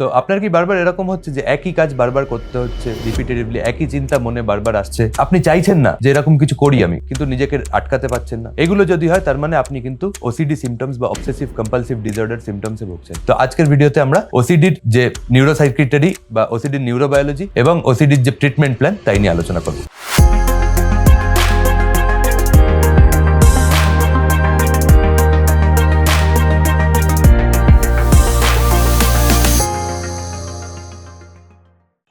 তো আপনার কি বারবার এরকম হচ্ছে যে একই কাজ বারবার করতে হচ্ছে রিপিটেটিভলি একই চিন্তা মনে বারবার আসছে? আপনি চাইছেন না যে এরকম কিছু করি আমি, কিন্তু নিজেকে আটকাতে পারছেন না। এগুলো যদি হয়, তার মানে আপনি কিন্তু ওসিডি সিমটমস বা অবসেসিভ কম্পালসিভ ডিসঅর্ডার সিমটমসে ভুগছেন। তো আজকের ভিডিওতে আমরা ওসিডির যে নিউরোসাইকিটারি বা ওসিডির নিউরোবায়োলজি এবং ওসিডির যে ট্রিটমেন্ট প্ল্যান তাই নিয়ে আলোচনা করব।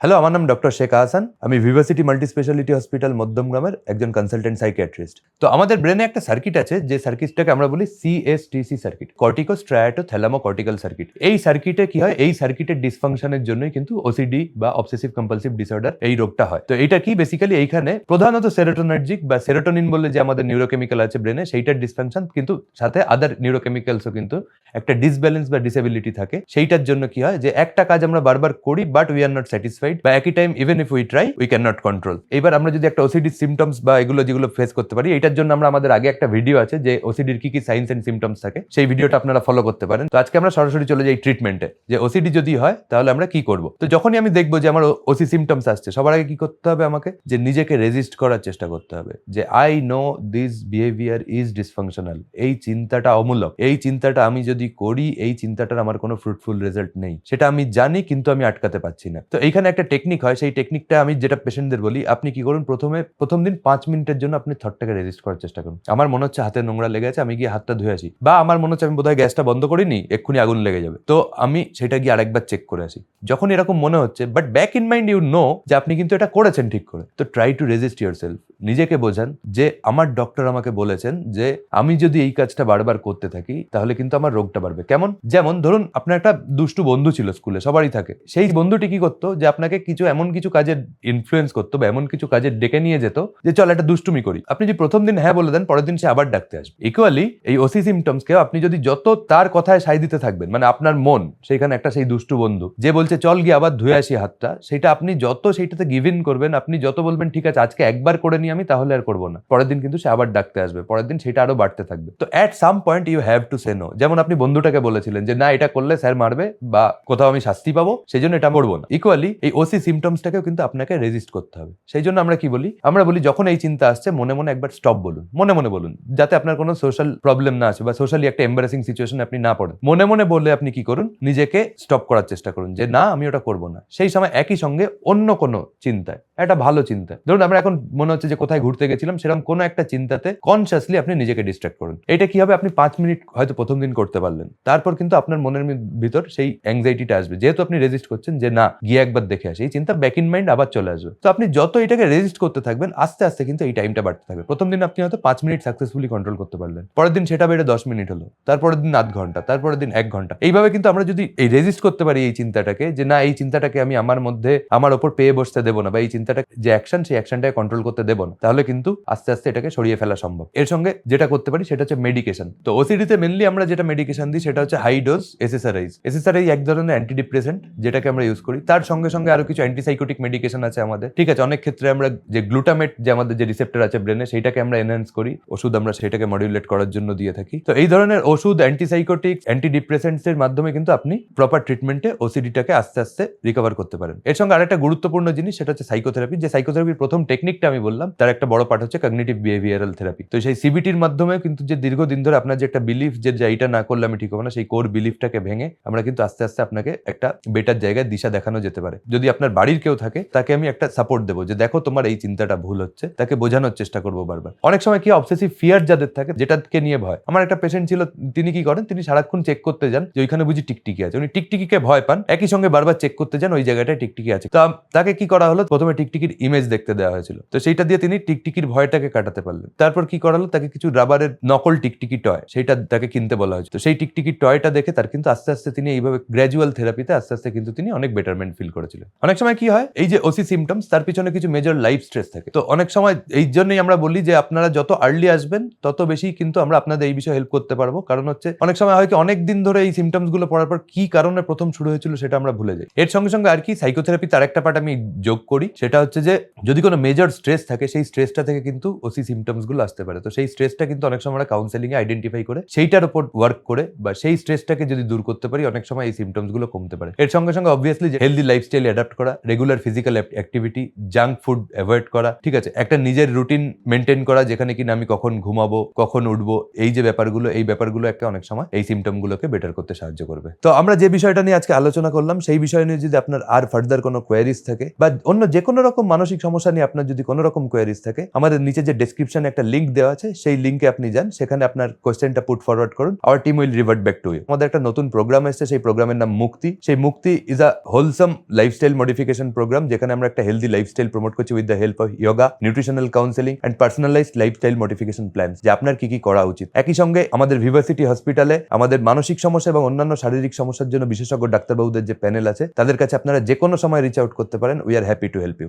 হ্যালো আমার নাম ডক্টর শেখ আহসান আমি ভিভার্সিটি মাল্টি স্পেশালিটি হসপিটাল মধ্যমগ্রামের একজন কনসালটেন্ট সাইকিয়াট্রিস্ট তো আমাদের ব্রেনে একটা সার্কিট আছে, যে সার্কিটটাকে আমরা বলি CSTC circuit cortico striato thalamo cortical circuit এই সার্কিটে কি হয়? এই সার্কিটের ডিসফাংশনের জন্যই কিন্তু ওসিডি বা অবসেসিভ কম্পালসিভ ডিসঅর্ডার এই রোগটা হয়। তো এটা কি? বেসিক্যালি এইখানে প্রধানত সেরোটোনার্জিক বা সেরোটোনিন বলে যে আমাদের নিউরোকেমিক্যাল আছে ব্রেনে সেইটার ডিসফাংশন কিন্তু সাথে আদার নিউরোকেমিক্যালসও কিন্তু একটা ডিসব্যালেন্স বা ডিসেবিলিটি থাকে, সেইটার জন্য কি হয় যে একটা কাজ আমরা বারবার করি but we are not satisfied বা একই time even if we try we can not control এবার আমরা যদি একটা ওসিডি সিমটমস বা এগুলো যেগুলো ফেস করতে পারি, এটার জন্য আমরা আমাদের আগে একটা ভিডিও আছে যে ওসিডির কি কি সাইন্স এন্ড সিমটমস থাকে, সেই ভিডিওটা আপনারা ফলো করতে পারেন। তো আজকে আমরা সরাসরি চলে যাই ট্রিটমেন্টে যে ওসিডি যদি হয়, তাহলে আমরা কি করব? তো যখনই আমি দেখব যে আমার ওসি সিমটমস আসছে, সবার আগে কি করতে হবে আমাকে? যে নিজেকে রেজিস্ট করার চেষ্টা করতে হবে, যে I know this behaviour is dysfunctional এই চিন্তাটা অমূলক, এই চিন্তাটা আমি যদি করি, এই চিন্তাটার আমার কোনো ফ্রুটফুল রেজাল্ট নেই। সেটা আমি জানি, কিন্তু আমি আটকাতে পারছি না। তো এইখানে একটা টেকনিক হয়, সেই টেকনিকটা আমি যেটা পেশেন্টদের বলি, আপনি কি করুন, প্রথমে, প্রথম দিন পাঁচ মিনিটের জন্য আপনি থটটাকে রেজিস্ট করার চেষ্টা করুন। আমার মনে হচ্ছে হাতে নোংরা লেগে আছে, আমি গিয়ে হাতটা ধুয়ে আসি। বা আমার মনে হচ্ছে আমি বোধহয় গ্যাসটা বন্ধ করিনি, এক্ষুনি আগুন লেগে যাবে। তো আমি সেটা গিয়ে আরেকবার চেক করে আসি। যখন এরকম মনে হচ্ছে but back in mind you know যে আপনি কিন্তু এটা করেছেন ঠিক করে। তো try to resist yourself নিজেকে বোঝান যে আমার ডক্টর আমাকে বলেছেন যে আমি যদি এই কাজটা বারবার করতে থাকি, তাহলে কিন্তু আমার রোগটা বাড়বে। কেমন? যেমন ধরুন, আপনার একটা দুষ্টু বন্ধু ছিল স্কুলে, সবারই থাকে। সেই বন্ধুটি কি করতো যে আপনাকে কিছু এমন কিছু কাজের ইনফ্লুয়েন্স করতো বা এমন কিছু কাজে ডেকে নিয়ে যেত যে চল একটা দুষ্টুমি করি। আপনি যদি প্রথম দিন হ্যাঁ বলে দেন, পরের দিন সে আবার ডাকতে আসবে। ইকুয়ালি এই ওসি সিমটমসকে আপনি যদি যত তার কথায় সাই দিতে থাকবেন মানে আপনার মন, সেইখানে একটা সেই দুষ্টু বন্ধু, যে বলছে, চল গিয়ে আবার ধুয়ে আসি হাতটা। সেটা আপনি যত সেইটাতে গিভ ইন করবেন, আপনি যত বলবেন, ঠিক আছে, আজকে একবার করে নিই আমি তাহলে আর করব না। পরের দিন কিন্তু সে আবার ডাকতে আসবে। পরের দিন সেটা আরও বাড়তে থাকবে। তো at some point you have to say no যেমন আপনি বন্ধুটাকে বলেছিলেন যে, না, এটা করলে স্যার মারবে বা কোথাও আমি শাস্তি পাবো সেই জন্য এটা করব না। ইকুয়ালি এই ওসি সিমটমসটাকেও কিন্তু আপনাকে রেজিস্ট করতে হবে। সেই জন্য আমরা কি বলি? আমরা বলি, যখন এই চিন্তা আসছে, মনে মনে একবার স্টপ বলুন। মনে মনে বলুন। যাতে আপনার কোনো সোশ্যাল প্রবলেম না আসে বা সোশ্যালি একটা এম্বারেসিং সিচুয়েশন আপনি না পড়েন। মনে মনে বললে আপনি কি করুন? নিজেকে স্টপ করার চেষ্টা করুন যে, না, আমি ওটা করব না। সেই সময় একই সঙ্গে অন্য কোনো চিন্তায় একটা ভালো চিন্তা। ধরুন আমরা এখন মনে হচ্ছে যে কোথায় ঘুরতে গেছিলাম, সেরকম কোনো একটা চিন্তাতে কনসিয়াসলি আপনি নিজেকে ডিস্ট্রাক্ট করুন। এটা কি হবে? আপনি পাঁচ মিনিট হয়তো প্রথম দিন করতে পারলেন। তারপর কিন্তু আপনার মনের ভিতর সেই অ্যাংজাইটিটা আসবে। যেহেতু আপনি রেজিস্ট করছেন যে না, গিয়ে একবার দেখে আসি। এই চিন্তা ব্যাক ইন মাইন্ড আবার চলে আসবে। তো আপনি যত এটাকে রেজিস্ট করতে থাকবেন, আস্তে আস্তে কিন্তু এই টাইমটা বাড়তে থাকবে। প্রথম দিন আপনি হয়তো পাঁচ মিনিট সাকসেসফুলি কন্ট্রোল করতে পারলেন। পরের দিন সেটা বেড়ে দশ মিনিট হলো। তারপরের দিন আধ ঘণ্টা, তারপরের দিন এক ঘণ্টা। এইভাবে কিন্তু আমরা যদি এই রেজিস্ট করতে পারি এই চিন্তাটাকে, যে না, এই চিন্তাটাকে আমি আমার মধ্যে, আমার ওপর পেয়ে বসতে দেবো না বা এই চিন্তাটা যে অ্যাকশন সেই অ্যাকশনটাকে কন্ট্রোল করতে দেবো না। তাহলে কিন্তু আস্তে আস্তে এটাকে সরিয়ে ফেলা সম্ভব। এর সঙ্গে যেটা করতে পারি সেটা হচ্ছে মেডিকেশন তো ওসিডিতে মেনলি আমরা যেটা মেডিকেশন দিই সেটা হচ্ছে হাই ডোজ এসএসআরআইজ এসএসআরআই এক ধরনের অ্যান্টিডিপ্রেসেন্ট যেটাকে আমরা ইউজ করি। তার সঙ্গে সঙ্গে আরও কিছু অ্যান্টিসাইকোটিক মেডিকেশন আছে আমাদের। ঠিক আছে, অনেক ক্ষেত্রে আমরা যে গ্লুটামেট যে আমাদের যে রিসেপ্টর আছে ব্রেনে সেইটাকে আমরা এনহ্যান্স করি। ওষুধ আমরা সেটাকে মডিউলেট করার জন্য দিয়ে থাকি। তো এই ধরনের ওষুধ অ্যান্টিসাইকোটিক অ্যান্টিডিপ্রেসেন্টস এর মাধ্যমে কিন্তু আপনি প্রপার ট্রিটমেন্টে ওসিডিটাকে আস্তে আস্তে রিকভার করতে পারেন। এর সঙ্গে আরেকটা গুরুত্বপূর্ণ জিনিস, সেটা হচ্ছে সাইকোথেরাপি যে সাইকোথেরাপির প্রথম টেকনিকটা আমি বললাম, তার একটা বড় পার্ট হচ্ছে কগনিটিভ বিহেভিয়ারাল থেরাপি তো সেই সিবিটির মাধ্যমে কিন্তু যে দীর্ঘদিন ধরে আপনার যে একটা বিলিফ যে এইটা না করলে আমি ঠিক হবে না, সেই কোর বিলিফটাকে ভেঙে আমরা কিন্তু আস্তে আস্তে আপনাকে একটা বেটার জায়গায় দিশা দেখানো যেতে পারে। যদি আপনার বাড়ির কেউ থাকে, তাকে আমি একটা সাপোর্ট দেবো যে দেখো তোমার এই চিন্তাটা ভুল হচ্ছে, তাকে বোঝানোর চেষ্টা করব বারবার। অনেক সময় কি অবসেসিভ ফিয়ার যাদের থাকে, যেটাকে নিয়ে ভয়। আমার একটা পেশেন্ট ছিল, তিনি কি করেন, তিনি সারাক্ষণ চেক করতে যান যে ওইখানে বুঝি টিকটিকি আছে। উনি টিকটিকিকে ভয় পান, একই সঙ্গে বারবার চেক করতে যান, ওই জায়গাটায় টিকটিকি আছে। তা তাকে কি করা হলো? প্রথমে টিকটিকির ইমেজ দেখতে দেওয়া হয়েছিল। তো সেইটা দিয়ে তিনি টিকটিকির ভয়টাকে কাটাতে পারলেন। তারপর কি করা হলো তাকে কিছু রাবারের নকল টিকটিকি টয় সেইটা তাকে কিনতে বলা হয়েছে তো সেই টিকটিকির টয়টা দেখে তার কিন্তু আস্তে আস্তে তিনি এইভাবে গ্র্যাজুয়াল থেরাপিতে আস্তে আস্তে কিন্তু তিনি অনেক বেটারমেন্ট ফিল করেছিলেন। অনেক সময় কি হয়? এই যে ওসি সিমটমস তার পিছনে কিছু মেজর লাইফ স্ট্রেস থাকে। তো অনেক সময় এই জন্যই আমরা বলি যে আপনারা যত আর্লি আসবেন, তত বেশি কিন্তু আমরা আপনাদের এই বিষয়ে হেল্প করতে পারব। কারণ হচ্ছে অনেক সময় হয় কি অনেক দিন ধরে এই সিমটমসগুলো পড়ার পর কি কারণে প্রথম শুরু হয়েছিল সেটা আমরা ভুলে যাই। এর সঙ্গে সঙ্গে আর কি সাইকোথেরাপি তার একটা পার্ট আমি যোগ করি সেটা হচ্ছে যে, যদি কোনো মেজর স্ট্রেস থাকে, সেই স্ট্রেসটা থেকে কিন্তু ওসি সিমটমসগুলো আসতে পারে। তো সেই স্ট্রেসটা কিন্তু অনেক সময় আমরা কাউন্সেলিং এ আইডেন্টিফাই করে, সেইটার উপর ওয়ার্ক করে, বা সেই স্ট্রেসটাকে যদি দূর করতে পারি, অনেক সময় এই সিমটমসগুলো কমতে পারে। এর সঙ্গে সঙ্গে অবভিয়াসলি হেলদি লাইফস্টাইল অ্যাডাপ্ট করা regular physical activity junk food avoid করা, ঠিক আছে? একটা নিজের রুটিন মেনটেন করা, যেখানে কিনা আমি কখন ঘুমাবো, কখন উঠবো, এই যে ব্যাপারগুলো, এই ব্যাপারগুলো একটা অনেক সময় এই সিমটম গুলোকে বেটার করতে সাহায্য করবে। তো আমরা যে বিষয়টা নিয়ে আজকে আলোচনা করলাম, সেই বিষয় নিয়ে যদি আপনার আর ফার্দার কোনো কোয়ারিজ থাকে, বা অন্য যে কোনো রকম মানসিক সমস্যা নিয়ে আপনার যদি কোনো রকম কোয়ারিজ থাকে, আমাদের নিচে যে ডেসক্রিপশনে একটা লিঙ্ক দেওয়া আছে, সেই লিঙ্কে আপনি যান, সেখানে আপনার কোয়েশ্চেনটা পুট ফরওয়ার্ড করুন our team will revert back to you আমাদের একটা নতুন প্রোগ্রাম এসেছে, সেই প্রোগ্রামের নাম মুক্তি সেই Mukti is a wholesome lifestyle modification program যেখানে আমরা একটা হেলদি লাইফস্টাইল প্রমোট করছি with the help of yoga nutritional counselling and personalised lifestyle modification plan যে আপনার কি কি করা উচিত। একই সঙ্গে আমাদের ভিভার্সিটি হসপিটালে আমাদের মানসিক সমস্যা এবং অন্যান্য শারীরিক সমস্যার জন্য বিশেষজ্ঞ ডাক্তারবাবুদের যে প্যানেল আছে, তাদের কাছে আপনারা যে কোনো সময় রিচ আউট করতে পারেন we are happy to help you